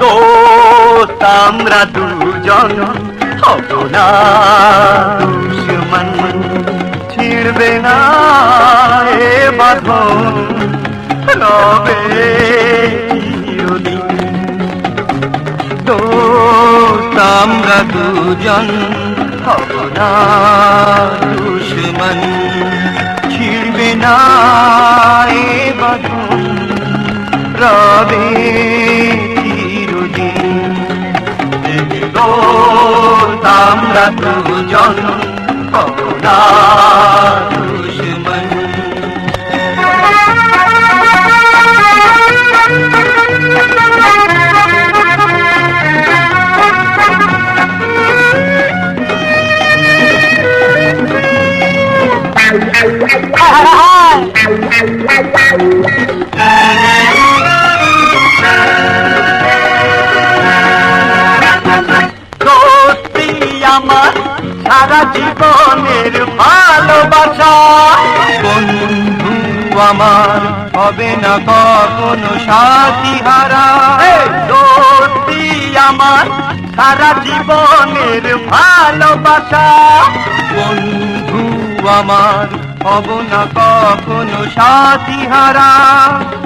দোস্ত আমরা দুজন হব দুশ্মন ছিড়বে না, এ বাঁধন রবে দোস্ত, আমরা দুজন হব দুশ্মন ছিড়বে না, এ বাঁধন রবে দুজন হব সারা জীবনের ভালোবাসা। বন্ধু, আমার হবে না কখনো সাথী হারা সত্যি আমার সারা জীবনের ভালোবাসা। বন্ধু, আমার হব না কখনো সাথী হারা।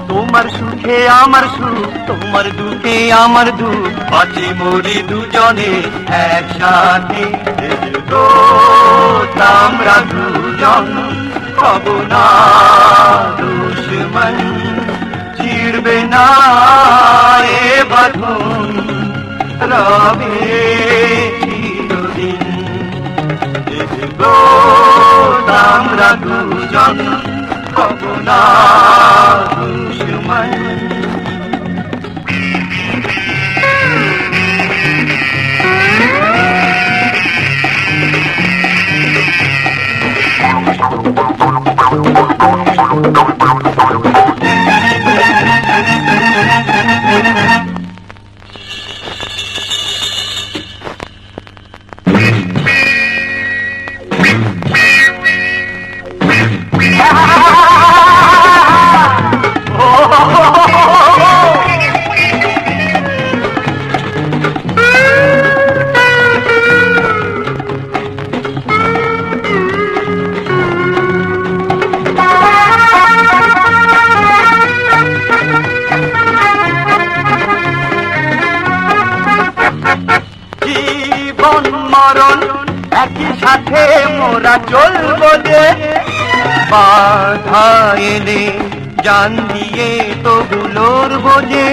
তোমার সুখে আমার সুখ, তোমার দুঃখে আমার দুঃখ। আছে মরি দুজনে একসাথে। আমরা দুজন হব না দুশ্মন। চিড়বে না এ বাঁধন, রবে চিরদিন। আমরা দুজন হব না দুশ্মন। জীবন সাথে মোরা চলবো যে। বাধা এলে জান দিয়ে তো গুলোর বোঝে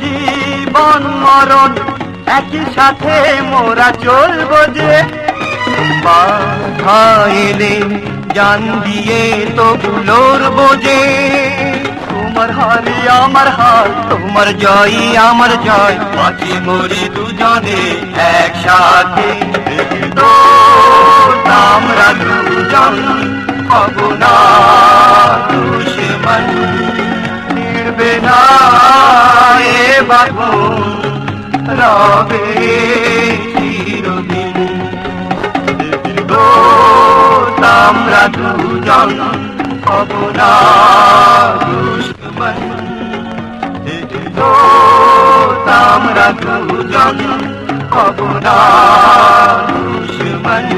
জীবন, মরণ একই সাথে মোরা চলবো যে। বাধা এলে জান দিয়ে তো গুলোর বোঝে তোমার হালি আমার হাল, তোমার জয়ই আমার জয়। বাঁচি মরি দুজনে একসাথে। আমরা দুজন হব না, দুশ্মন। নির্বে না বাগুন, রবে চিরদিন। দোস্ত আমরা দুজন হব না, দুশ্মন। আমরা দুজন কবরা দুশ্মন